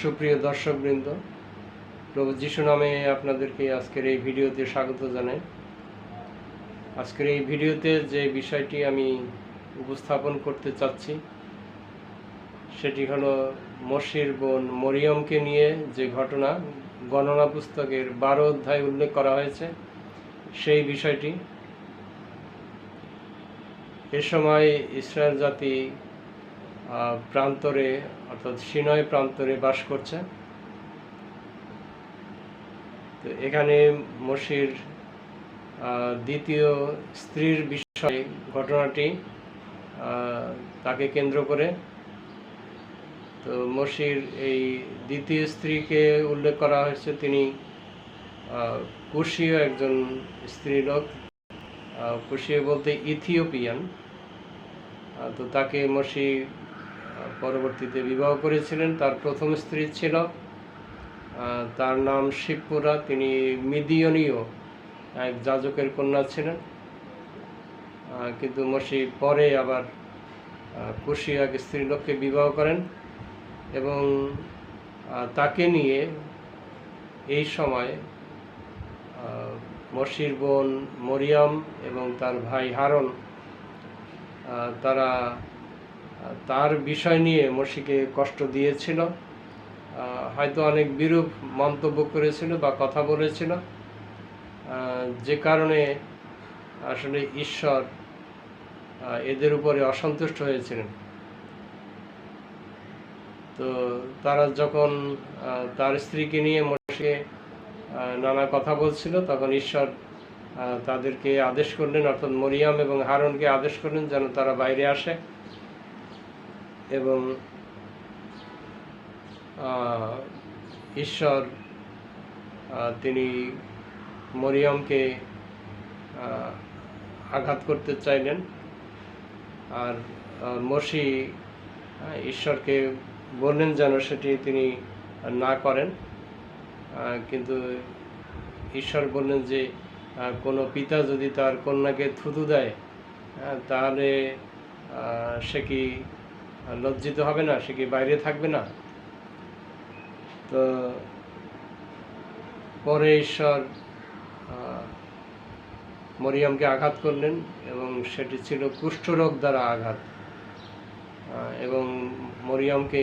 সুপ্রিয় দর্শকবৃন্দ, প্রভু যিশু নামে আপনাদেরকে আজকের এই ভিডিওতে স্বাগত জানাই। আজকের এই ভিডিওতে যে বিষয়টি আমি উপস্থাপন করতে চাচ্ছি, সেটি হলো মসির বোন মরিয়মকে নিয়ে যে ঘটনা গণনা পুস্তকের বারো অধ্যায় উল্লেখ করা হয়েছে, সেই বিষয়টি। এ সময় ইসরায়েল জাতি প্রান্তরে, অর্থাৎ সিনয় প্রান্তরে বাস করছে। তো এখানে মসির দ্বিতীয় স্ত্রীর বিষয়ে ঘটনাটি তাকে কেন্দ্র করে। তো মসির এই দ্বিতীয় স্ত্রীকে উল্লেখ করা হয়েছে, তিনি কুশীয় একজন স্ত্রীলোক কুশীয় বলতে ইথিওপিয়ান। তো তাকে মসি পরবর্তীতে বিবাহ করেছিলেন। তার প্রথম স্ত্রী ছিল তার নাম শিবপুরা। তিনি মিদিয়নীয় এক যাজকের কন্যা ছিলেন। কিন্তু মসি পরে আবার কুশি এক স্ত্রীলোককে বিবাহ করেন এবং তাকে নিয়ে এই সময় মসির বোন মরিয়ম এবং তার ভাই হারন তারা তার বিষয় নিয়ে মসিকে কষ্ট দিয়েছিল হয়তো অনেক বিরূপ মন্তব্য করেছিল বা কথা বলেছিল যে কারণে আসলে ঈশ্বর এদের উপরে অসন্তুষ্ট হয়েছিলেন। তো তারা যখন তার স্ত্রীকে নিয়ে মসিকে নানা কথা বলছিল, তখন ঈশ্বর তাদেরকে আদেশ করলেন, অর্থাৎ মরিয়াম এবং হারনকে আদেশ করলেন যেন তারা বাইরে আসে। এবং ঈশ্বর তিনি মরিয়মকে আঘাত করতে চাইলেন। আর মসি ঈশ্বরকে বললেন যেন সেটি তিনি না করেন। কিন্তু ঈশ্বর বললেন যে কোনো পিতা যদি তার কন্যাকে থুতু দেয় তাহলে সে কি লজ্জিত হবে না, সে কি বাইরে থাকবে না? তো পরে ঈশ্বর মরিয়মকে আঘাত করলেন এবং সেটি ছিল কুষ্ঠরোগ দ্বারা আঘাত। এবং মরিয়মকে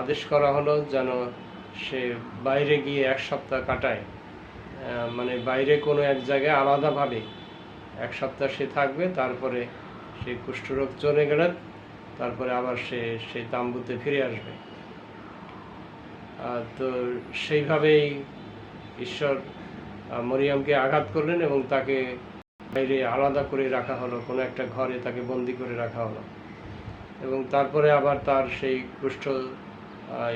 আদেশ করা হলো যেন সে বাইরে গিয়ে এক সপ্তাহ কাটায়। মানে বাইরে কোনো এক জায়গায় আলাদাভাবে এক সপ্তাহ সে থাকবে, তারপরে সেই কুষ্ঠরোগ চলে গেলে তারপরে আবার সে সেই তাম্বুতে ফিরে আসবে। তো সেইভাবেই ঈশ্বর মরিয়ামকে আঘাত করলেন এবং তাকে বাইরে আলাদা করে রাখা হলো, কোনো একটা ঘরে তাকে বন্দি করে রাখা হলো। এবং তারপরে আবার তার সেই কুষ্ঠ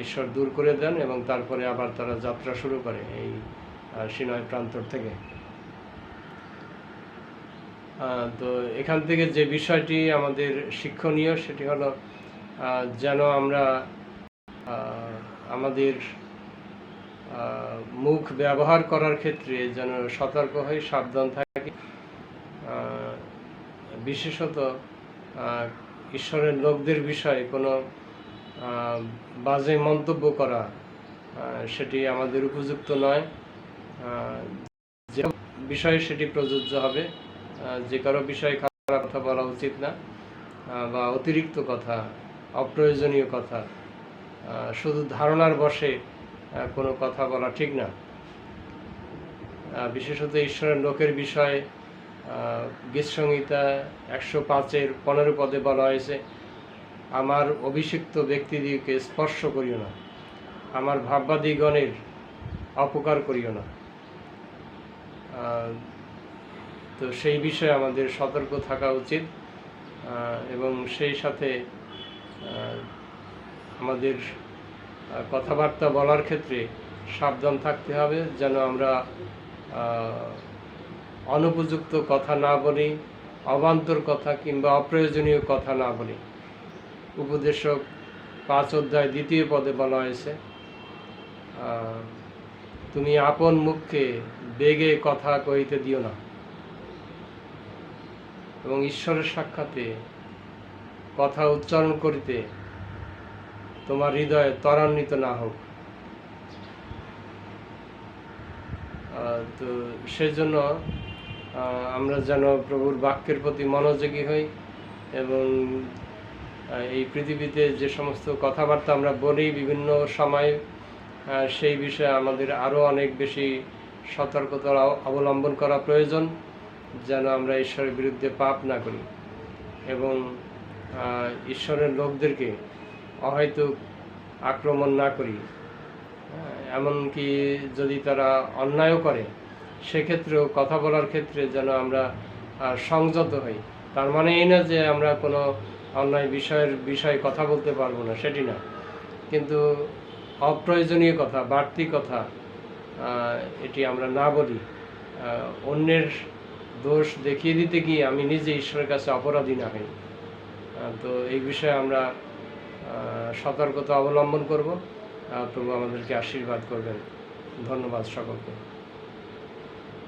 ঈশ্বর দূর করে দেন এবং তারপরে আবার তারা যাত্রা শুরু করে এই সিনয় প্রান্তর থেকে। তো এখান থেকে যে বিষয়টি আমাদের শিক্ষণীয় সেটি হলো যেন আমরা আমাদের মুখ ব্যবহার করার ক্ষেত্রে যেন সতর্ক হই, সাবধান থাকি। বিশেষত ঈশ্বরের লোকদের বিষয়ে কোনো বাজে মন্তব্য করা সেটি আমাদের উপযুক্ত নয়। যে বিষয়ে সেটি প্রযোজ্য হবে। যে কারও বিষয়ে খারাপ কথা বলা উচিত না বা অতিরিক্ত কথা, অপ্রয়োজনীয় কথা শুধু ধারণার বসে কোনো কথা বলা ঠিক না। বিশেষত ঈশ্বরের লোকের বিষয়ে গীত সংহিতা একশো পাঁচের পনেরো পদে বলা হয়েছে, আমার অভিষিক্ত ব্যক্তিদিকে স্পর্শ করিও না, আমার ভাববাদীগণের অপকার করিও না। তো সেই বিষয়ে আমাদের সতর্ক থাকা উচিত এবং সেই সাথে আমাদের কথাবার্তা বলার ক্ষেত্রে সাবধান থাকতে হবে যেন আমরা অনুপযুক্ত কথা না বলি, অবান্তর কথা কিংবা অপ্রয়োজনীয় কথা না বলি। উপদেশক পাঁচ অধ্যায় দ্বিতীয় পদে বলা হয়েছে তুমি আপন মুখকে বেগে কথা কইতে দিও না। এবং ঈশ্বরের সাক্ষাতে কথা উচ্চারণ করিতে তোমার হৃদয়ে ত্বরান্বিত না হোক। তো সেজন্য আমরা যেন প্রভুর বাক্যের প্রতি মনোযোগী হই এবং এই পৃথিবীতে যে সমস্ত কথাবার্তা আমরা বলি বিভিন্ন সময়ে সেই বিষয়ে আমাদের আরও অনেক বেশি সতর্কতা অবলম্বন করা প্রয়োজন। যেন আমরা ঈশ্বরের বিরুদ্ধে পাপ না করি এবং ঈশ্বরের লোকদেরকে অহৈতুক আক্রমণ না করি। এমনকি যদি তারা অন্যায়ও করে, সেক্ষেত্রেও কথা বলার ক্ষেত্রে যেন আমরা সংযত হই। তার মানে এই না যে আমরা কোনো অন্যায় বিষয়ের বিষয়ে কথা বলতে পারব না, সেটি না। কিন্তু অপ্রয়োজনীয় কথা, বাড়তি কথা এটি আমরা না বলি। অন্যের দোষ দেখিয়ে দিতে গিয়ে আমি নিজে ঈশ্বরের কাছে অপরাধী না হই। তো এই বিষয়ে আমরা সতর্কতা অবলম্বন করব। প্রভু আমাদেরকে আশীর্বাদ করবেন। ধন্যবাদ সকলকে।